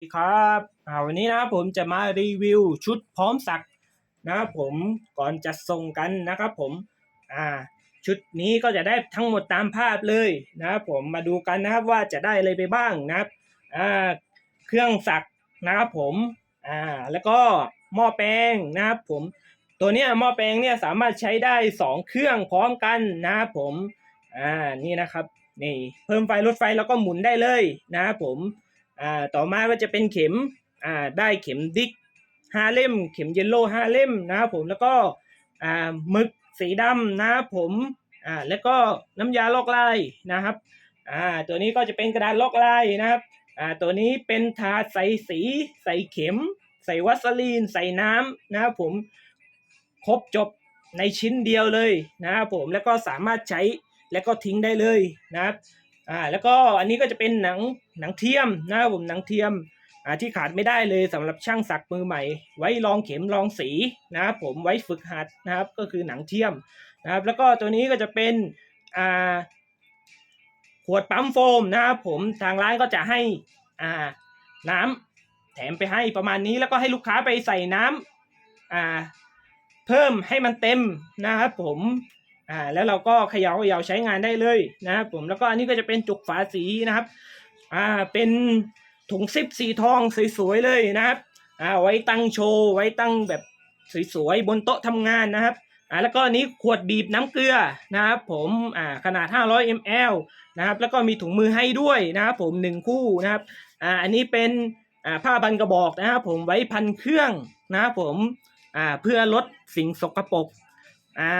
สวัสดีครับวันนี้นะครับผมจะมารีวิวชุดพร้อมสักนะครับผมก่อนจะส่งกันนะครับผมอ่าชุดนี้ก็จะได้ทั้งหมดตามภาพเลยนะครับผมมาดูกันนะครับว่าจะได้อะไรไปบ้างนะครับอ่าเครื่องสักนะครับผมอ่าแล้วก็หม้อแปลงนะครับผมตัวเนี้ยหม้อแปลงเนี่ยสามารถใช้ได้สองเครื่องพร้อมกันนะครับผมอ่านี่นะครับนี่เพิ่มไฟลดไฟแล้วก็หมุนได้เลยนะครับผม อ่าต่อมาก็จะเป็นเข็มอ่าได้เข็มดิกห้าเล่ม เข็มเยลโล่ห้าเล่มนะครับผมแล้วก็อ่าหมึกสีดำนะครับผมอ่าแล้วก็น้ำยาลอกลายนะครับอ่าตัวนี้ก็จะเป็นกระดาษลอกลายนะครับอ่าตัวนี้เป็นถาดใส่สีใส่เข็ม ใส่วัสลีน ใส่น้ำนะครับผมครบจบในชิ้นเดียวเลยนะครับผมแล้วก็สามารถใช้แล้วก็ทิ้งได้เลยนะครับ อ่าแล้วก็อันนี้ก็จะเป็นหนังหนังเทียมนะครับผมหนังเทียมอ่าที่ขาดไม่ได้เลยสำหรับช่างสักมือใหม่ ไว้ลองเข็มลองสีนะครับผมไว้ฝึกหัดนะครับก็คือหนังเทียมนะครับแล้วก็ตัวนี้ก็จะเป็นอ่าขวดปั๊มโฟมนะครับผมทางร้านก็จะให้อ่าน้ำแถมไปให้ประมาณนี้แล้วก็ให้ลูกค้าไปใส่น้ำอ่าเพิ่มให้มันเต็มนะครับผม อ่าแล้วเราก็เขย่าเขย่าใช้งานได้เลยนะครับผมแล้วก็อันนี้ก็จะเป็นจุกฝาสีนะครับอ่าเป็นถุงซิปสีทองสวยๆเลยนะครับอ่าไว้ตั้งโชว์ไว้ตั้งแบบสวยๆบนโต๊ะทำงานนะครับอ่าแล้วก็อันนี้ขวดบีบน้ำเกลือนะครับผมอ่าขนาด 500 ml นะครับแล้วก็มีถุงมือให้ด้วยนะครับผมหนึ่งคู่นะครับอ่าอันนี้เป็นอ่าผ้าพันกระบอกนะครับผมไว้พันเครื่องนะครับผมอ่าเพื่อลดสิ่งสกปรกอ่า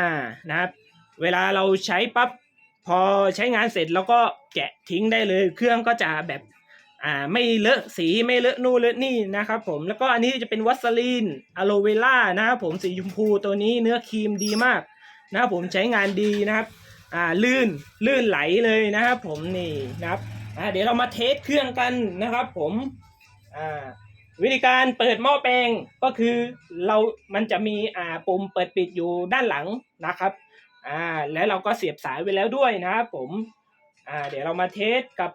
นะครับ เวลาเราใช้ปั๊บพอใช้งานเสร็จแล้วก็แกะทิ้งได้เลย เครื่องก็จะแบบอ่าไม่เลอะสีไม่เลอะนู่นเลอะนี่นะครับผมแล้วก็อันนี้จะเป็นวัสลีนอะโลเวล่านะครับผมสีชมพูตัวนี้เนื้อครีมดีมากนะครับผมใช้งานดีนะครับอ่าลื่นลื่นไหลเลยนะครับผมนี่นะครับอ่าเดี๋ยวเรามาเทสเครื่องกันนะครับผมอ่าวิธีการเปิดหม้อแปลงก็คือเรามันจะมีอ่าปุ่มเปิดปิดอยู่ด้านหลังนะครับ อ่าแล้วเราก็เสียบสายไว้แล้วด้วยนะครับผมอ่าเดี๋ยวเรามาเทสกับ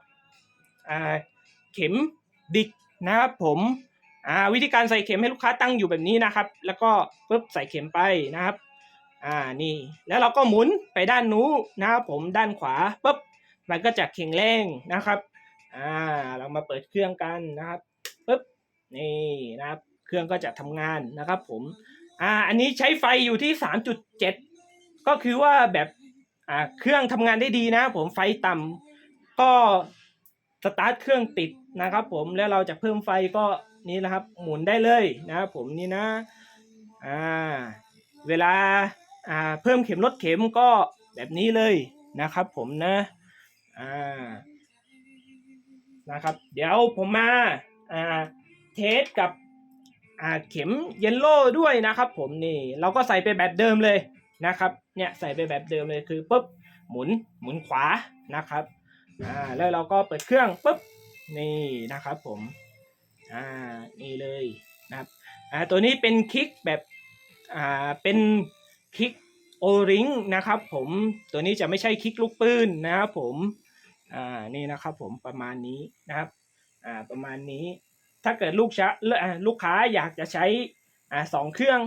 อ่าเข็มดิกนะครับผมอ่าวิธีการใส่เข็มให้ลูกค้าตั้งอยู่แบบนี้นะครับ แล้วก็ปุ๊บใส่เข็มไปนะครับอ่านี่แล้วเราก็หมุนไปด้านนู้นนะครับผมด้านขวาปุ๊บมันก็จะแข็งแรงนะครับอ่าเรามาเปิดเครื่องกันนะครับปุ๊บนี่นะครับ เครื่องก็จะทำงานนะครับผมอ่าอันนี้ใช้ไฟอยู่ที่ 3.7 ก็คือว่าแบบอ่าเครื่องทำงานได้ดีนะ ผมไฟต่ำก็สตาร์ทเครื่องติดนะครับ ผมแล้วเราจะเพิ่มไฟก็นี่นะครับ หมุนได้เลยนะครับผมนี่นะอ่าเวลาอ่าเพิ่มเข็มลดเข็มก็แบบนี้เลยนะครับ ผมนะอ่านะครับ เดี๋ยวผมมาอ่าเทสกับอ่าเข็มเยลโล่ด้วยนะครับ ผมนี่เราก็ใส่ไปแบบเดิมเลย นะครับ เนี่ยใส่ไปแบบเดิมเลยคือปุ๊บหมุนหมุนขวานะครับอ่าแล้วเราก็เปิดเครื่องปุ๊บนี่นะครับผมอ่านี่เลยนะครับอ่าตัวนี้เป็นคลิกแบบอ่าเป็นคลิกโอริงนะครับผมตัวนี้จะไม่ใช่คลิกลูกปืนนะครับผมอ่านี่นะครับผมประมาณนี้นะครับอ่าประมาณนี้ถ้าเกิดลูกชะอ่าลูกค้าอยากจะใช้อ่าสองเครื่อง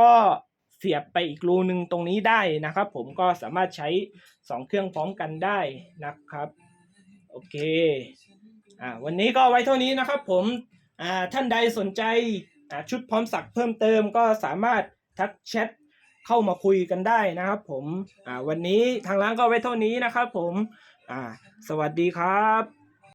ก็ เสียบไปอีกรูหนึ่งตรงนี้ได้นะครับ ผมก็สามารถใช้ 2 เครื่องพร้อมกันได้นะครับ โอเคอ่าวันนี้ก็ไว้เท่านี้นะครับ ผมอ่าท่านใดสนใจอ่าชุดพร้อมสักเพิ่มเติมก็สามารถทักแชทเข้ามาคุยกันได้นะครับ ผมอ่าวันนี้ทางร้านก็ไว้เท่านี้นะครับ ผมอ่าสวัสดีครับ